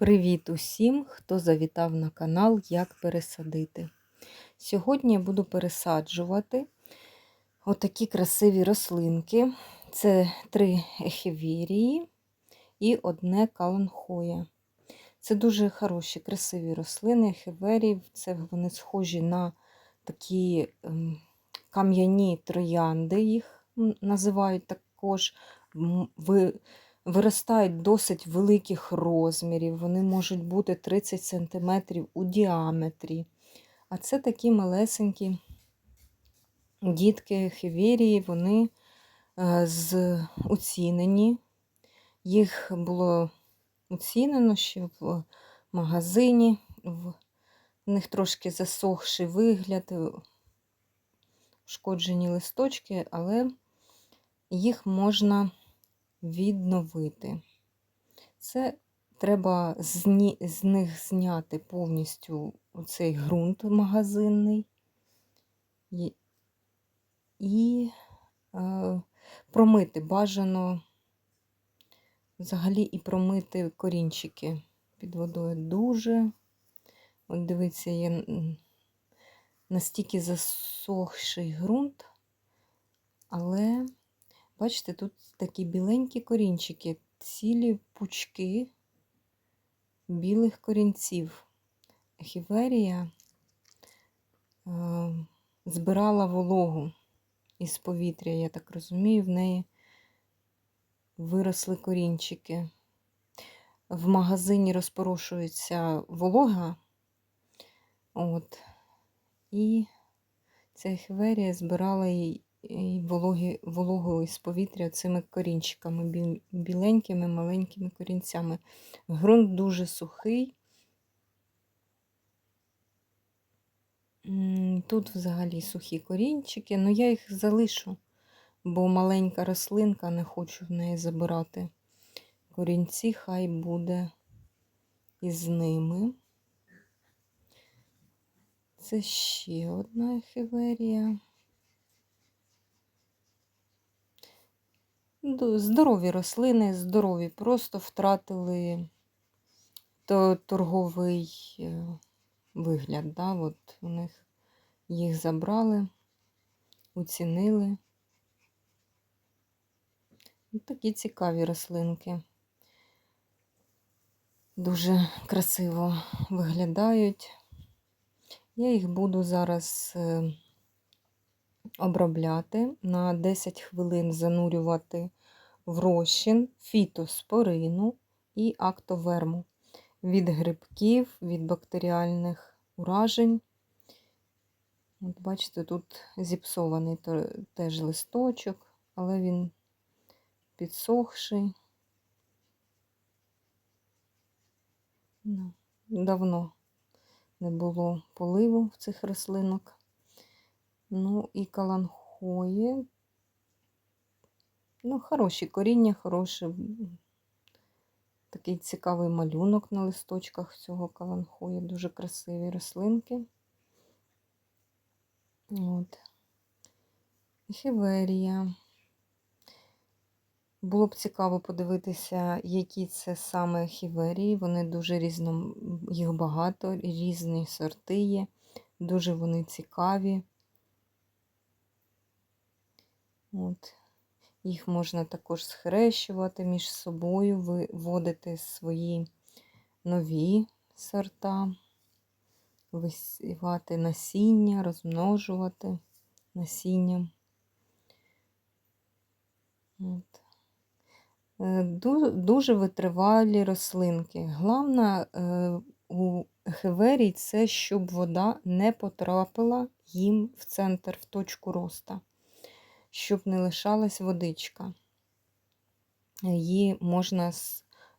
Привіт усім, хто завітав на канал Як пересадити. Сьогодні я буду пересаджувати отакі красиві рослинки. Це три ехівірії і одне каланхоя. Це дуже хороші, красиві рослини ехіверії. Це вони схожі на такі ем, кам'яні троянди, їх називають також. Ви виростають досить великих розмірів, вони можуть бути 30 см у діаметрі. А це такі малесенькі дітки хевірії, вони е, з оцінені. Їх було оцінено ще в магазині, в них трошки засохший вигляд, ушкоджені листочки, але їх можна відновити. Це треба з, ні, з них зняти повністю цей ґрунт магазинний і, і е, промити бажано взагалі і промити корінчики під водою дуже. От дивіться, є настільки засохший ґрунт, але Бачите, тут такі біленькі корінчики, цілі пучки білих корінців. Хіверія е, збирала вологу із повітря, я так розумію, в неї виросли корінчики. В магазині розпорошується волога, от, і ця хіверія збирала її і вологі, вологу із повітря цими корінчиками, біленькими маленькими корінцями. Грунт дуже сухий. Тут взагалі сухі корінчики, але я їх залишу, бо маленька рослинка, не хочу в неї забирати корінці, хай буде із ними. Це ще одна ехіверія. Здорові рослини, здорові, просто втратили торговий е, вигляд. Да? От у них їх забрали, оцінили. Такі цікаві рослинки. Дуже красиво виглядають. Я їх буду зараз е, обробляти, на 10 хвилин занурювати в розчин фітоспорину і актоверму від грибків, від бактеріальних уражень. От Бачите, тут зіпсований теж листочок, але він підсохший. Ну, давно не було поливу в цих рослинок. Ну і каланхої. Ну, хороші коріння, хороші. Такий цікавий малюнок на листочках цього каланхої. Дуже красиві рослинки. От. Хіверія. Було б цікаво подивитися, які це саме хіверії. Вони дуже різно, їх багато, різні сорти є. Дуже вони цікаві. От. Їх можна також схрещувати між собою, виводити свої нові сорта, висівати насіння, розмножувати насіння. От. Е, дуже витривалі рослинки. Головне у хеверій це, щоб вода не потрапила їм в центр, в точку роста щоб не лишалась водичка. Її можна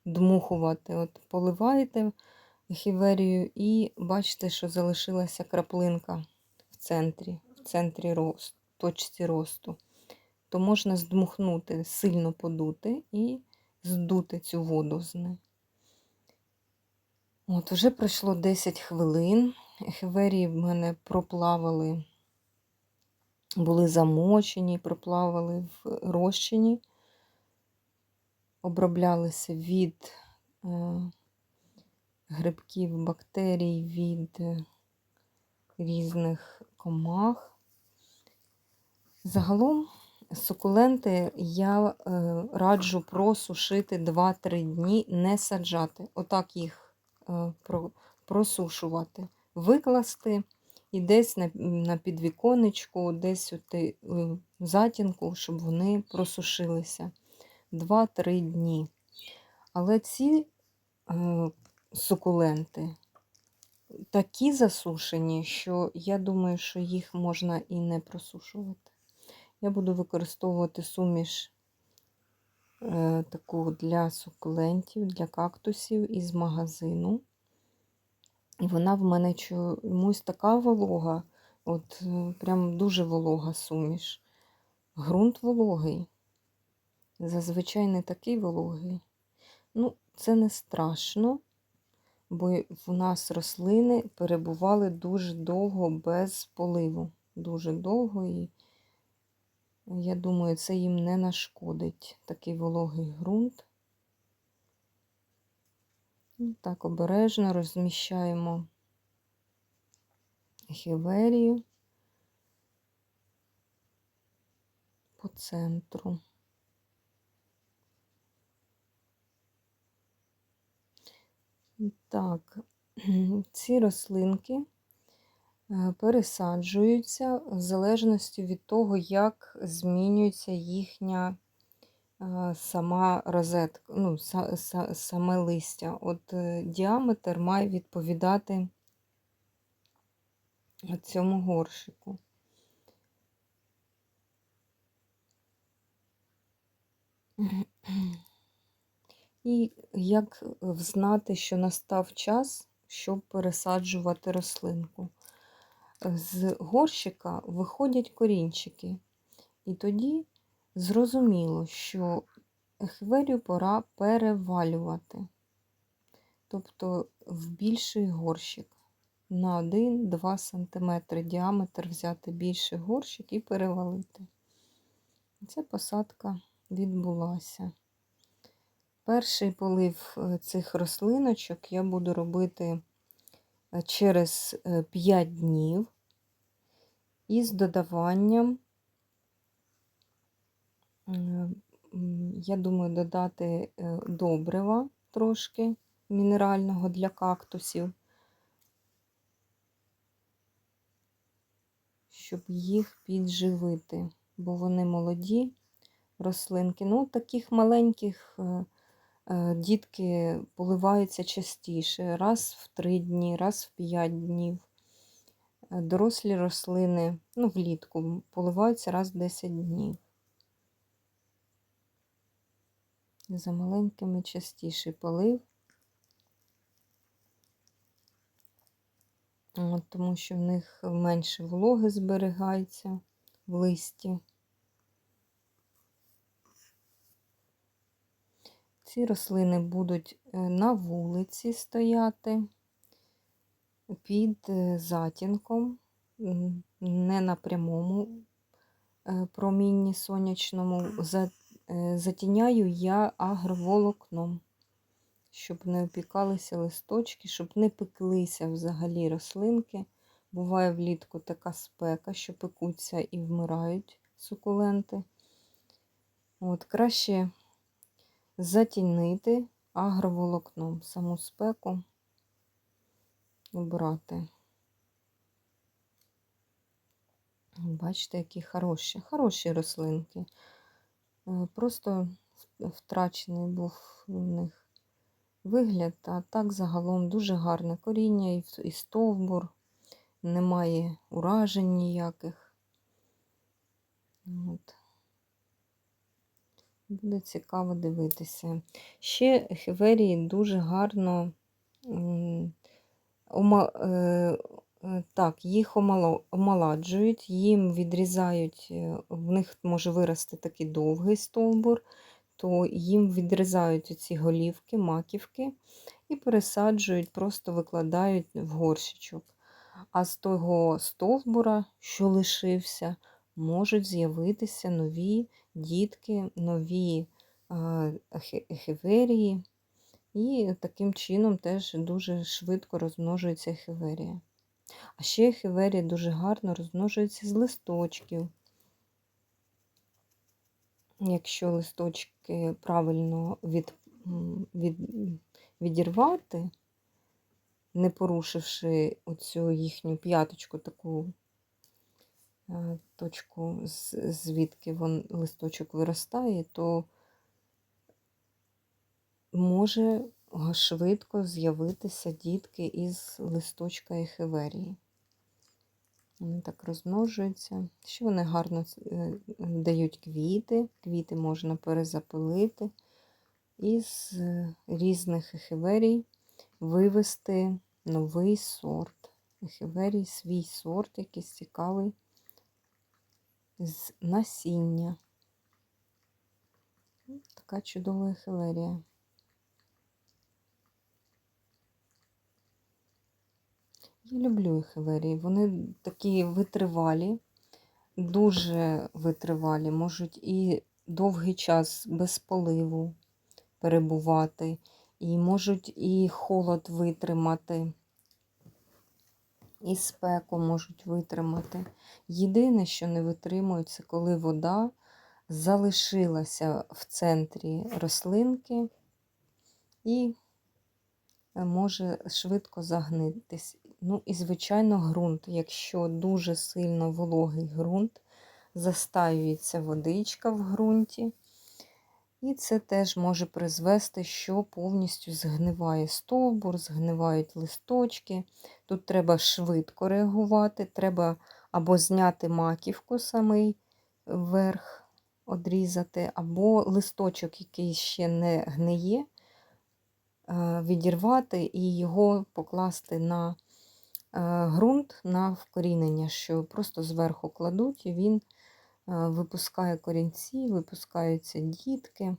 дмухувати. От Поливаєте хіверію і бачите, що залишилася краплинка в центрі, в центрі росту, точці росту. То можна здмухнути, сильно подути і здути цю воду з неї. От, вже пройшло 10 хвилин. Хіверії в мене проплавали були замочені, проплавали в розчині, оброблялися від е, грибків, бактерій від е, різних комах. Загалом сукуленти я е, раджу просушити 2-3 дні, не саджати. Отак їх про, просушувати, викласти і десь на, на підвіконечку, десь у затінку, щоб вони просушилися 2-3 дні. Але ці е, сукуленти такі засушені, що я думаю, що їх можна і не просушувати. Я буду використовувати суміш е, таку для сукулентів, для кактусів із магазину. І вона в мене чомусь така волога, от е, прям дуже волога суміш. Грунт вологий. Зазвичай не такий вологий. Ну, це не страшно, бо в нас рослини перебували дуже довго без поливу. Дуже довго, і я думаю, це їм не нашкодить такий вологий ґрунт. Так, обережно розміщаємо хіверію по центру. Так, ці рослинки е, пересаджуються в залежності від того, як змінюється їхня сама розетка, ну, са- са- саме листя. От е, діаметр має відповідати цьому горшику. І як знати, що настав час, щоб пересаджувати рослинку. З горщика виходять корінчики, і тоді зрозуміло, що хверю пора перевалювати, тобто в більший горщик. На 1-2 см діаметр взяти більший горщик і перевалити. Це посадка відбулася. Перший полив е, цих рослиночок я буду робити е, через 5 днів із додаванням, е, я думаю, додати е, добрива трошки мінерального для кактусів, щоб їх підживити, бо вони молоді рослинки. Ну, таких маленьких е, е, дітки поливаються частіше, раз в 3 дні, раз в 5 днів. Е, Дорослі рослини, ну, влітку, поливаються раз в 10 днів. За маленькими частіший полив. Тому що в них менше вологи зберігається в листі. Ці рослини будуть е, на вулиці стояти під е, затінком, не на прямому е, промінні сонячному. За- Затіняю я агроволокном, щоб не опікалися листочки, щоб не пеклися взагалі рослинки. Буває влітку така спека, що пекуться і вмирають сукуленти. От, краще затінити агроволокном саму спеку обрати. Бачите, які хороші, хороші рослинки. Е, Просто втрачений був у них вигляд, а так загалом дуже гарне коріння і стовбур, немає уражень ніяких. От. Буде цікаво дивитися. Ще хеверії дуже гарно е, е, так, їх омоладжують, їм відрізають, е, в них може вирости такий довгий стовбур, то їм відрізають ці голівки, маківки і пересаджують, просто викладають в горщичок. А з того стовбура, що лишився, можуть з'явитися нові дітки, нові е, хеверії. І таким чином теж дуже швидко розмножується ехіверія. А ще ехіверія дуже гарно розмножується з листочків. Якщо листочки правильно від, від, відірвати, не порушивши оцю їхню п'яточку, таку е, точку, звідки вон листочок виростає, то може швидко з'явитися дітки із листочка ехеверії. Вони так розмножуються. Ще вони гарно е, дають квіти. Квіти можна перезапилити. Із е, різних ехеверій вивести новий сорт. Ехеверій, свій сорт, якийсь цікавий, з насіння. Така чудова ехеверія. Я люблю ехеверії. Вони такі витривалі, дуже витривалі, можуть і довгий час без поливу перебувати, і можуть і холод витримати, і спеку можуть витримати. Єдине, що не витримують, це коли вода залишилася в центрі рослинки і е, може швидко загнитись. Ну і, звичайно, ґрунт. Якщо дуже сильно вологий ґрунт, застаюється водичка в ґрунті. І це теж може призвести, що повністю згниває стовбур, згнивають листочки. Тут треба швидко реагувати, треба або зняти маківку самий верх, одрізати, або листочок, який ще не гниє, е, відірвати і його покласти на ґрунт на вкорінення, що просто зверху кладуть, і він е, випускає корінці, випускаються дітки.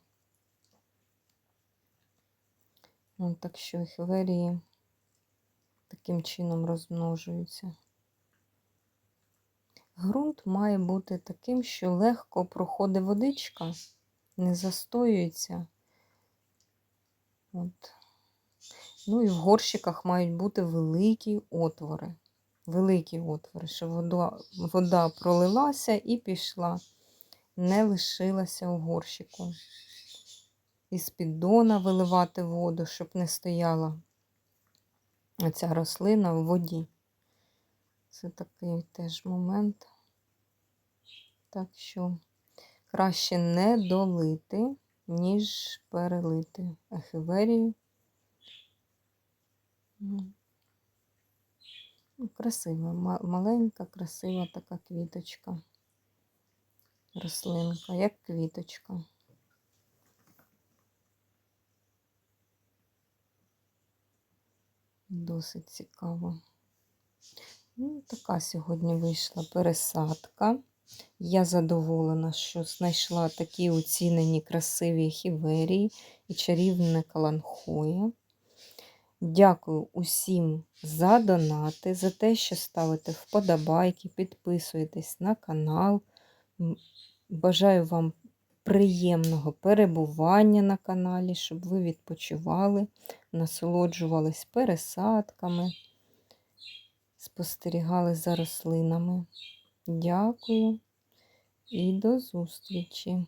От, так що ехеверії таким чином розмножуються. Ґрунт має бути таким, що легко проходить водичка, не застоюється. От. Ну і в горщиках мають бути великі отвори. Великі отвори, щоб вода, вода пролилася і пішла, не лишилася у горщику. Із піддона виливати воду, щоб не стояла ця рослина в воді. Це такий теж момент. Так що краще не долити, ніж перелити ехіверію. Ну, Красива, маленька, красива така квіточка. Рослинка, як квіточка. Досить цікаво. Ну, така сьогодні вийшла пересадка. Я задоволена, що знайшла такі оцінені красиві хіверії і чарівне каланхоя. Дякую усім за донати, за те, що ставите вподобайки, підписуєтесь на канал. Бажаю вам приємного перебування на каналі, щоб ви відпочивали, насолоджувались пересадками, спостерігали за рослинами. Дякую і до зустрічі!